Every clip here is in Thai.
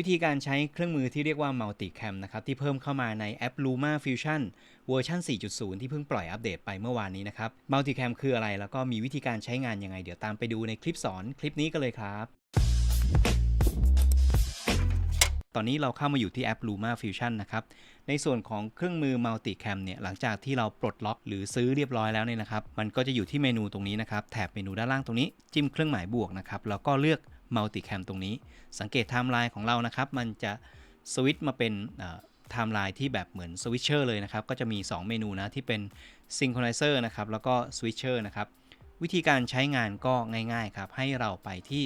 วิธีการใช้เครื่องมือที่เรียกว่า Multicam นะครับที่เพิ่มเข้ามาในแอป Luma Fusion เวอร์ชัน4.0 ที่เพิ่งปล่อยอัปเดตไปเมื่อวานนี้นะครับ Multicam คืออะไรแล้วก็มีวิธีการใช้งานยังไง เดี๋ยวตามไปดูในคลิปสอนคลิปนี้กันเลยครับตอนนี้เราเข้ามาอยู่ที่แอป Luma Fusion นะครับ ในส่วนของเครื่องมือ Multicam เนี่ย หลังจากที่เราปลดล็อกหรือซื้อเรียบร้อยแล้วเนี่ยนะครับ มันก็จะอยู่ที่เมนูตรงนี้นะครับ แถบเมนูด้านล่างตรงนี้ จิ้มเครื่องหมายบวกนะครับ แล้วก็เลือก Multicam ตรงนี้ สังเกตไทม์ไลน์ของเรานะครับ มันจะสวิตช์มาเป็นไทม์ไลน์ที่แบบเหมือนสวิตเชอร์เลยนะครับ ก็จะมี 2 เมนูนะ ที่เป็น Synchronizer นะครับ แล้วก็ Switcher นะครับ วิธีการใช้งานก็ง่ายๆครับ ให้เราไปที่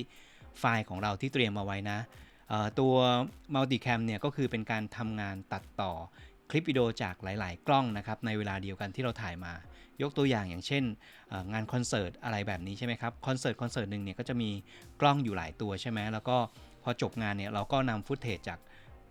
ไฟล์ของเราที่เตรียมมาไว้นะตัว Multicam เนี่ยก็คือเป็นการทำงานตัดต่อ คลิปวิดีโอจากหลาย ๆ กล้องนะครับในเวลาเดียวกันที่เราถ่ายมา ยกตัวอย่างอย่างเช่นงานคอนเสิร์ตอะไรแบบนี้ใช่ไหมครับคอนเสิร์ตคอนเสิร์ตหนึ่งเนี่ยก็จะมีกล้องอยู่หลายตัวใช่ไหมแล้วก็พอจบงานเนี่ยเราก็นำฟุตเทจจาก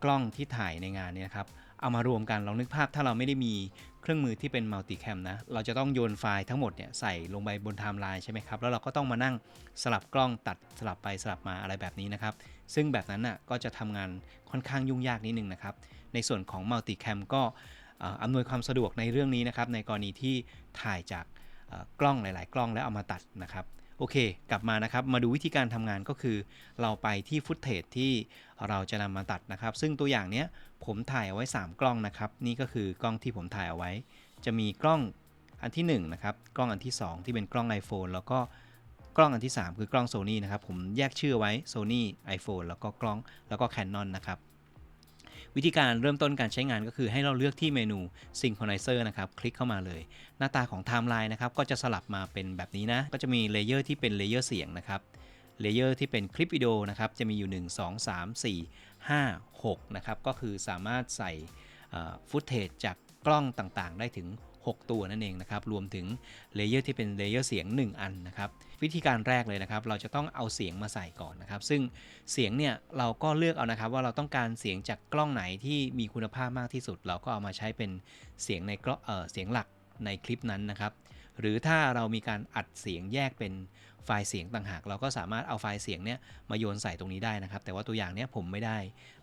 กล้องที่ถ่ายในงานเนี่ยครับเอามารวมกันลองนึกภาพถ้าเราไม่ได้มีเครื่องมือที่เป็นมัลติแคมนะ เราจะต้องโยนไฟล์ทั้งหมดเนี่ยใส่ลงไปบนไทม์ไลน์ใช่ไหมครับ แล้วเราก็ต้องมานั่งสลับกล้องตัดสลับไปสลับมาอะไรแบบนี้นะครับ ซึ่งแบบนั้นน่ะก็จะทำงานค่อนข้างยุ่งยากนิดนึงนะครับ ในส่วนของ Multicam ก็อำนวยความสะดวกในเรื่องนี้นะครับ ในกรณีที่ถ่ายจากกล้องหลาย ๆ กล้องแล้วเอามาตัดนะครับโอเค กลับมานะครับ มาดูวิธีการทำงานก็คือ เราไปที่ฟุตเทจที่เราจะนำมาตัดนะครับ ซึ่งตัวอย่างเนี้ยผมถ่ายเอาไว้ 3 กล้องนะครับ นี่ก็คือกล้องที่ผมถ่ายเอาไว้ จะมีกล้องอันที่1นะครับ กล้องอันที่ 2 ที่เป็นกล้อง iPhone แล้วก็กล้องอันที่ 3 คือกล้อง Sony นะครับ ผมแยกชื่อไว้ Sony iPhone แล้วก็กล้องแล้วก็ Canon นะครับ วิธีการเริ่มต้นการใช้งานก็คือให้เราเลือกที่เมนู Synchronizer นะครับ คลิกเข้ามาเลย หน้าตาของ Timeline นะครับ ก็จะสลับมาเป็นแบบนี้นะ ก็จะมีเลเยอร์ที่เป็นเลเยอร์เสียงนะครับเลเยอร์ที่เป็นคลิปวิดีโอนะครับ จะมีอยู่ 1 2 3 4 5 6 นะครับ ก็คือสามารถใส่ฟุตเทจจากกล้องต่างๆ ได้ถึง 6 ตัวนั่นเองนะครับ รวมถึงเลเยอร์ที่เป็นเลเยอร์เสียง 1 อันนะครับ วิธีการแรกเลยนะครับ เราจะต้องเอาเสียงมาใส่ก่อนนะครับ ซึ่งเสียงเนี่ยเราก็เลือกเอานะครับ ว่าเราต้องการเสียงจากกล้องไหนที่มีคุณภาพมากที่สุด เราก็เอามาใช้เป็นเสียงในกล้องเออเสียงหลักในคลิปนั้นนะครับ หรือถ้าเรามีการอัดเสียงแยกเป็นไฟล์เสียงต่างหาก เราก็สามารถเอาไฟล์เสียงเนี่ยมาโยนใส่ตรงนี้ได้นะครับ แต่ว่าตัวอย่างเนี้ยผมไม่ได้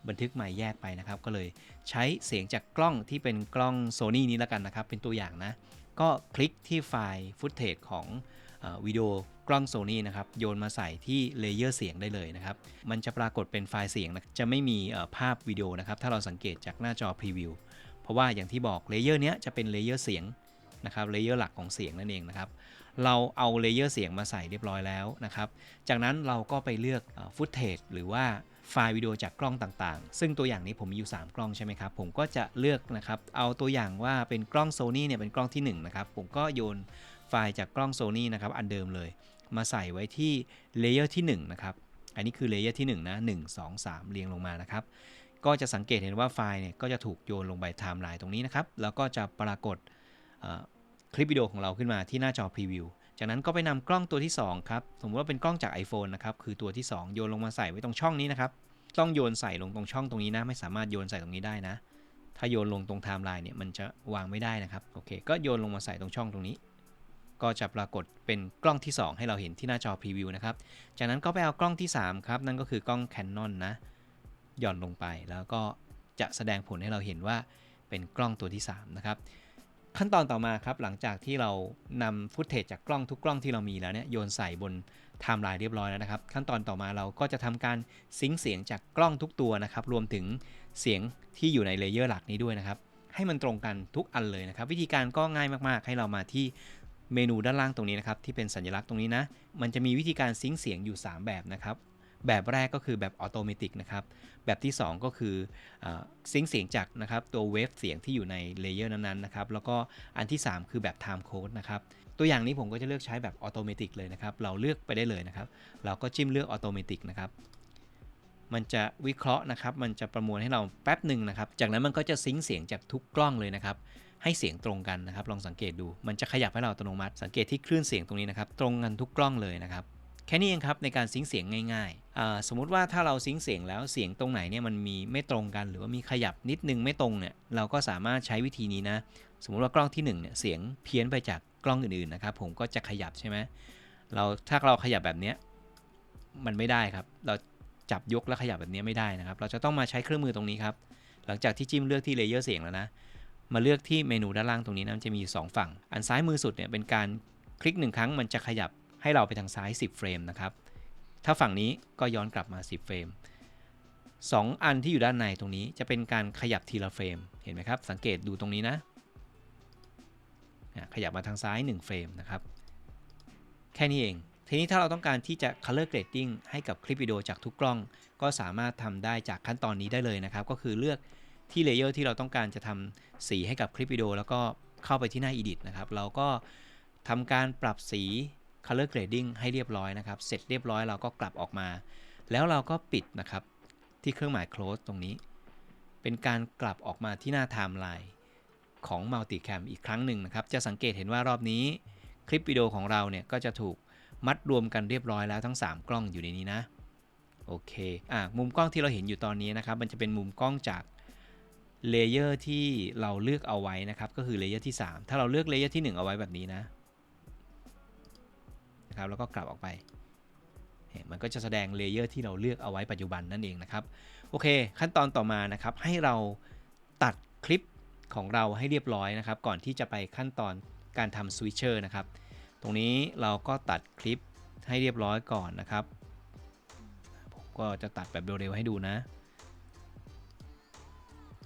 บันทึกใหม่แยกไปนะครับ ก็เลยใช้เสียงจากกล้องที่เป็นกล้อง Sony นี้แล้วกันนะครับ เป็นตัวอย่างนะ ก็คลิกที่ไฟล์ฟุตเทจของอวิดีโอกล้อง Sony นะครับโยนมาใส่ที่เลเยอร์เสียงได้เลยนะครับ มันจะปรากฏเป็นไฟล์เสียงนะจะไม่มีภาพวิดีโอนะครับ ถ้าเราสังเกตจากหน้าจอพรีวิวเพราะว่าอย่างที่บอกเลเยอร์เนี้ยจะเป็นเลเยอร์เสียง นะครับเลเยอร์หลักของเสียงนั่นเองนะครับเราเอาเลเยอร์เสียงมาใส่เรียบร้อยแล้วนะครับจากนั้นเราก็ไปเลือกฟุตเทจหรือว่าไฟล์วิดีโอจากกล้องต่างๆ ซึ่งตัวอย่างนี้ผมมีอยู่ 3 กล้องใช่ไหมครับ ผมก็จะเลือกนะครับ เอาตัวอย่างว่าเป็นกล้อง Sony เนี่ยเป็นกล้องที่ 1 นะครับ ผมก็โยนไฟล์จากกล้อง Sony นะครับ อันเดิมเลย มาใส่ไว้ที่เลเยอร์ที่ 1 นะครับ อันนี้คือเลเยอร์ที่ 1 นะ 1 2 3 เรียงลงมานะครับ ก็จะสังเกตเห็นว่าไฟล์เนี่ยก็จะถูกโยนลงไปไทม์ไลน์ตรงนี้นะครับ แล้วก็จะปรากฏ คลิปวิดีโอของเราขึ้นมาที่หน้าจอพรีวิว จากนั้นก็ไปนำกล้องตัวที่ 2 ครับ สมมติว่าเป็นกล้องจาก iPhone นะครับ คือตัวที่ 2 โยนลงมาใส่ไว้ตรงช่องนี้นะครับ ต้องโยนใส่ลงตรงช่องตรงนี้นะ ไม่สามารถโยนใส่ตรงนี้ได้นะ ถ้าโยนลงตรงไทม์ไลน์เนี่ยมันจะวางไม่ได้นะครับ โอเค ก็โยนลงมาใส่ตรงช่องตรงนี้ ก็จะปรากฏเป็นกล้องที่ 2 ให้เราเห็นที่หน้าจอพรีวิวนะครับ จากนั้นก็ไปเอากล้องที่3ครับ นั่นก็คือกล้อง Canon นะ หย่อนลงไป แล้วก็จะแสดงผลให้เราเห็นว่าเป็นกล้องตัวที่3นะครับ ขั้นตอนต่อมาครับหลังจากที่เรานำฟุตเทจจากกล้องทุกกล้องที่เรามีแล้วเนี่ยโยนใส่บนไทม์ไลน์เรียบร้อยแล้วนะครับ ขั้นตอนต่อมาเราก็จะทำการซิงเสียงจากกล้องทุกตัวนะครับ รวมถึงเสียงที่อยู่ในเลเยอร์หลักนี้ด้วยนะครับ ให้มันตรงกันทุกอันเลยนะครับ วิธีการก็ง่ายมากๆ ให้เรามาที่เมนูด้านล่างตรงนี้นะครับที่เป็นสัญลักษณ์ตรงนี้นะมันจะมีวิธีการซิงเสียงอยู่ 3 แบบนะครับ แบบแรกก็คือแบบออโตเมติกนะครับ แบบที่ 2 ก็คือซิงค์เสียงจากนะครับตัวเวฟเสียงที่อยู่ในเลเยอร์นั้นๆนะครับ แล้วก็อันที่ 3 คือแบบ time code นะครับ ตัวอย่างนี้ผมก็จะเลือกใช้แบบออโตเมติกเลยนะครับ เราเลือกไปได้เลยนะครับ เราก็จิ้มเลือกออโตเมติกนะครับมันจะวิเคราะห์นะครับ มันจะประมวลให้เราแป๊บหนึ่งนะครับ จากนั้นมันก็จะซิงค์เสียงจากทุกกล้องเลยนะครับ ให้เสียงตรงกันนะครับ ลองสังเกตดู มันจะขยับให้เราอัตโนมัติ สังเกตที่คลื่นเสียงตรงนี้นะครับ ตรงกันทุกกล้องเลยนะครับ แค่นี้เองครับในการซิงเสียงง่ายๆ สมมุติว่าถ้าเราซิงเสียงแล้วเสียงตรงไหนเนี่ยมันมีไม่ตรงกัน หรือว่ามีขยับนิดนึงไม่ตรงเนี่ยเราก็สามารถใช้วิธีนี้นะ สมมุติว่ากล้องที่1เนี่ยเสียงเพี้ยนไปจากกล้องอื่นๆนะครับผมก็จะขยับใช่ไหมเราถ้าเราขยับแบบเนี้ยมันไม่ได้ครับ เราจับยกและขยับแบบนี้ไม่ได้นะครับ เราจะต้องมาใช้เครื่องมือตรงนี้ครับ หลังจากที่จิ้มเลือกที่เลเยอร์เสียงแล้วนะ มาเลือกที่เมนูด้านล่างตรงนี้นะมันจะมีอยู่สองฝั่ง อันซ้ายมือสุดเนี่ยเป็นการคลิกหนึ่งครั้งมันจะขยับ ให้เราไปทางซ้าย 10 เฟรมนะครับ ถ้าฝั่งนี้ก็ย้อนกลับมา 10 เฟรม 2 อันที่อยู่ด้านในตรงนี้จะเป็นการขยับทีละเฟรม เห็นไหมครับ สังเกตดูตรงนี้นะ ขยับมาทางซ้าย 1 เฟรมนะครับ แค่นี้เอง ทีนี้ถ้าเราต้องการที่จะ color grading ให้กับคลิปวิดีโอจากทุกกล้อง ก็สามารถทำได้จากขั้นตอนนี้ได้เลยนะครับ ก็คือเลือกที่เลเยอร์ที่เราต้องการจะทำสีให้กับคลิปวิดีโอแล้วก็เข้าไปที่หน้า edit นะครับ เราก็ทำการปรับสี color grading ให้เรียบร้อยนะครับ เสร็จเรียบร้อยเราก็กลับออกมา แล้วเราก็ปิดนะครับที่เครื่องหมาย close ตรงนี้ เป็นการกลับออกมาที่หน้า timeline ของ multicam อีกครั้งหนึ่งนะครับ จะสังเกตเห็นว่ารอบนี้คลิปวิดีโอของเราเนี่ยก็จะถูกมัดรวมกันเรียบร้อยแล้วทั้ง 3 กล้องอยู่ในนี้นะโอเคอะมุมกล้องที่เราเห็นอยู่ตอนนี้นะครับ มันจะเป็นมุมกล้องจากเลเยอร์ที่เราเลือกเอาไว้นะครับ ก็คือเลเยอร์ที่ 3 ถ้าเราเลือกเลเยอร์ที่ 1 เอาไว้แบบนี้นะ นะครับแล้วก็กลับออกไป มันก็จะแสดงเลเยอร์ที่เราเลือกเอาไว้ปัจจุบันนั่นเองนะครับ โอเค ขั้นตอนต่อมานะครับ ให้เราตัดคลิปของเราให้เรียบร้อยนะครับ ก่อนที่จะไปขั้นตอนการทำสวิตเชอร์นะครับ ตรงนี้เราก็ตัดคลิปให้เรียบร้อยก่อนนะครับ ผมก็จะตัดแบบเร็วๆให้ดูนะ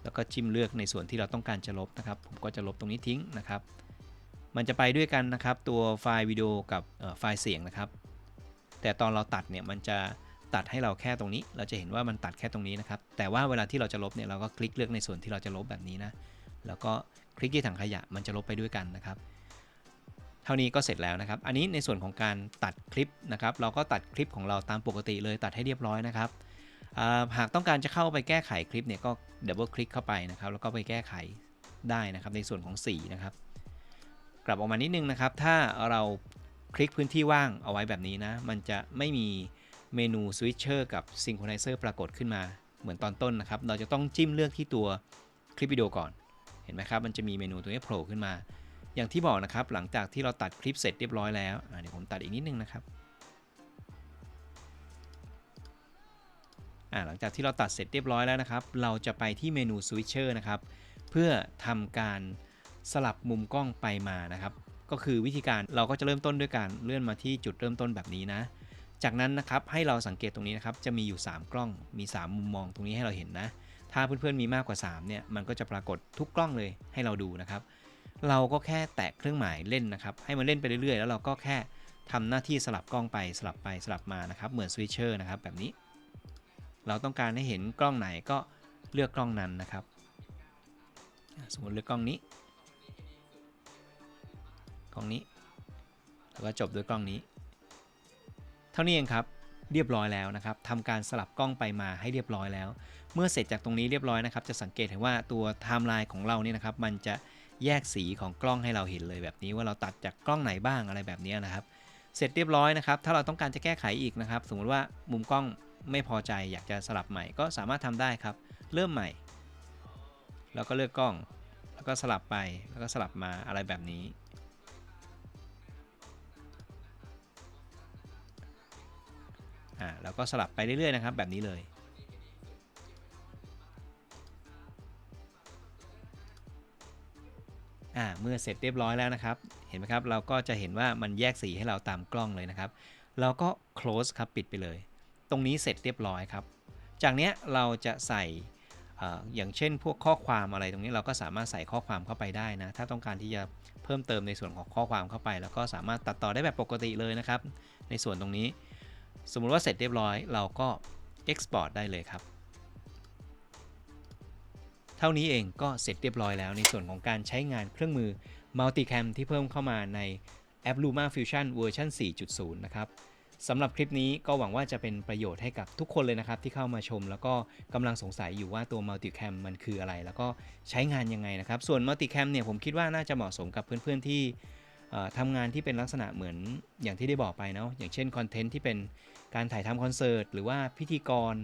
แล้วก็จิ้มเลือกในส่วนที่เราต้องการจะลบนะครับ ผมก็จะลบตรงนี้ทิ้งนะครับ มันจะไปด้วยกันนะครับ ตัวไฟล์วิดีโอกับไฟล์เสียงนะครับ แต่ตอนเราตัดเนี่ยมันจะตัดให้เราแค่ตรงนี้ เราจะเห็นว่ามันตัดแค่ตรงนี้นะครับ แต่ว่าเวลาที่เราจะลบเนี่ยเราก็คลิกเลือกในส่วนที่เราจะลบแบบนี้นะ แล้วก็คลิกที่ถังขยะมันจะลบไปด้วยกันนะครับ เท่านี้ก็เสร็จแล้วนะครับ อันนี้ในส่วนของการตัดคลิปนะครับ เราก็ตัดคลิปของเราตามปกติเลยตัดให้เรียบร้อยนะครับ หากต้องการจะเข้าไปแก้ไขคลิปเนี่ยก็ดับเบิลคลิกเข้าไปนะครับ แล้วก็ไปแก้ไขได้นะครับในส่วนของสีนะครับ กลับออกมานิดนึงนะครับ ถ้าเราคลิกพื้นที่ว่างเอาไว้แบบนี้นะ มันจะไม่มีเมนูสวิตเชอร์กับซิงโครไนเซอร์ปรากฏขึ้นมาเหมือนตอนต้นนะครับ เราจะต้องจิ้มเลือกที่ตัวคลิปวิดีโอก่อน เห็นไหมครับ มันจะมีเมนูตัวนี้โผล่ขึ้นมา อย่างที่บอกนะครับ หลังจากที่เราตัดคลิปเสร็จเรียบร้อยแล้วเดี๋ยวผมตัดอีกนิดนึงนะครับหลังจากที่เราตัดเสร็จเรียบร้อยแล้วนะครับ เราจะไปที่เมนู Switcher นะครับ เพื่อทำการ สลับมุมกล้องไปมานะครับ ก็คือวิธีการเราก็จะเริ่มต้นด้วยการเลื่อนมาที่จุดเริ่มต้นแบบนี้นะ จากนั้นนะครับให้เราสังเกตตรงนี้นะครับจะมีอยู่ 3 กล้องมี 3 มุมมองตรงนี้ให้เราเห็นนะ ถ้าเพื่อนๆมีมากกว่า 3เนี่ยมันก็จะปรากฏทุกกล้องเลยให้เราดูนะครับ เราก็แค่แตะเครื่องหมายเล่นนะครับ ให้มันเล่นไปเรื่อยๆ แล้วเราก็แค่ทำหน้าที่สลับกล้องไปสลับไปสลับมานะครับ เหมือนสวิตเชอร์นะครับแบบนี้ เราต้องการให้เห็นกล้องไหนก็เลือกกล้องนั้นนะครับ สมมติเลือกกล้องนี้ กล้องนี้ แล้วก็จบด้วยกล้องนี้ เท่านี้เองครับเรียบร้อยแล้วนะครับทำการสลับกล้องไปมาให้เรียบร้อยแล้ว เมื่อเสร็จจากตรงนี้เรียบร้อยนะครับ จะสังเกตเห็นว่าตัวไทม์ไลน์ของเราเนี่ยนะครับ มันจะแยกสีของกล้องให้เราเห็นเลยแบบนี้ว่าเราตัดจากกล้องไหนบ้างอะไรแบบนี้นะครับ เสร็จเรียบร้อยนะครับ ถ้าเราต้องการจะแก้ไขอีกนะครับ สมมติว่ามุมกล้องไม่พอใจอยากจะสลับใหม่ก็สามารถทำได้ครับ เริ่มใหม่ แล้วก็เลือกกล้อง แล้วก็สลับไปแล้วก็สลับมาอะไรแบบนี้ อ่าแล้วก็สลับไปเรื่อยๆนะครับแบบนี้เลยอ่าเมื่อเสร็จเรียบร้อยแล้วนะครับ เห็นไหมครับเราก็จะเห็นว่ามันแยกสีให้เราตามกล้องเลยนะครับ เราก็ close ครับปิดไปเลย ตรงนี้เสร็จเรียบร้อยครับ จากเนี้ยเราจะใส่เอ่ออย่างเช่นพวกข้อความอะไรตรงนี้เราก็สามารถใส่ข้อความเข้าไปได้นะ ถ้าต้องการที่จะเพิ่มเติมในส่วนของข้อความเข้าไป แล้วก็สามารถตัดต่อได้แบบปกติเลยนะครับ ในส่วนตรงนี้ สมมุติว่าเสร็จเรียบร้อยเราก็ export ได้เลยครับ เท่านี้เองก็เสร็จเรียบร้อยแล้วในส่วนของการใช้งานเครื่องมือ Multicam ที่เพิ่มเข้ามาในแอป Luma Fusion เวอร์ชัน4.0 นะครับสำหรับคลิปนี้ก็หวังว่าจะเป็นประโยชน์ให้กับทุกคนเลยนะครับ ที่เข้ามาชม แล้วก็กำลังสงสัยอยู่ว่าตัว Multicam มันคืออะไร แล้วก็ใช้งานยังไงนะครับ ส่วน Multicam เนี่ยผมคิดว่าน่าจะเหมาะสมกับเพื่อนๆที่ ทำงานที่เป็นลักษณะเหมือนอย่างที่ได้บอกไปเนาะอย่างเช่นคอนเทนต์ที่เป็นการถ่ายทำคอนเสิร์ตหรือว่าพิธีกร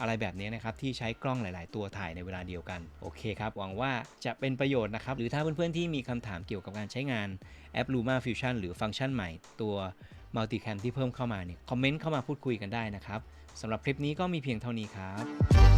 อะไรแบบนี้นะครับ ที่ใช้กล้องหลาย ๆ ตัวถ่ายในเวลาเดียวกัน โอเคครับ หวังว่าจะเป็นประโยชน์นะครับ หรือถ้าเพื่อน ๆ ที่มีคำถามเกี่ยวกับการใช้งานแอป Luma Fusion หรือฟังก์ชันใหม่ตัว Multicam ที่เพิ่มเข้ามาเนี่ยคอมเมนต์เข้ามาพูดคุยกันได้นะครับสำหรับคลิปนี้ก็มีเพียงเท่านี้ครับ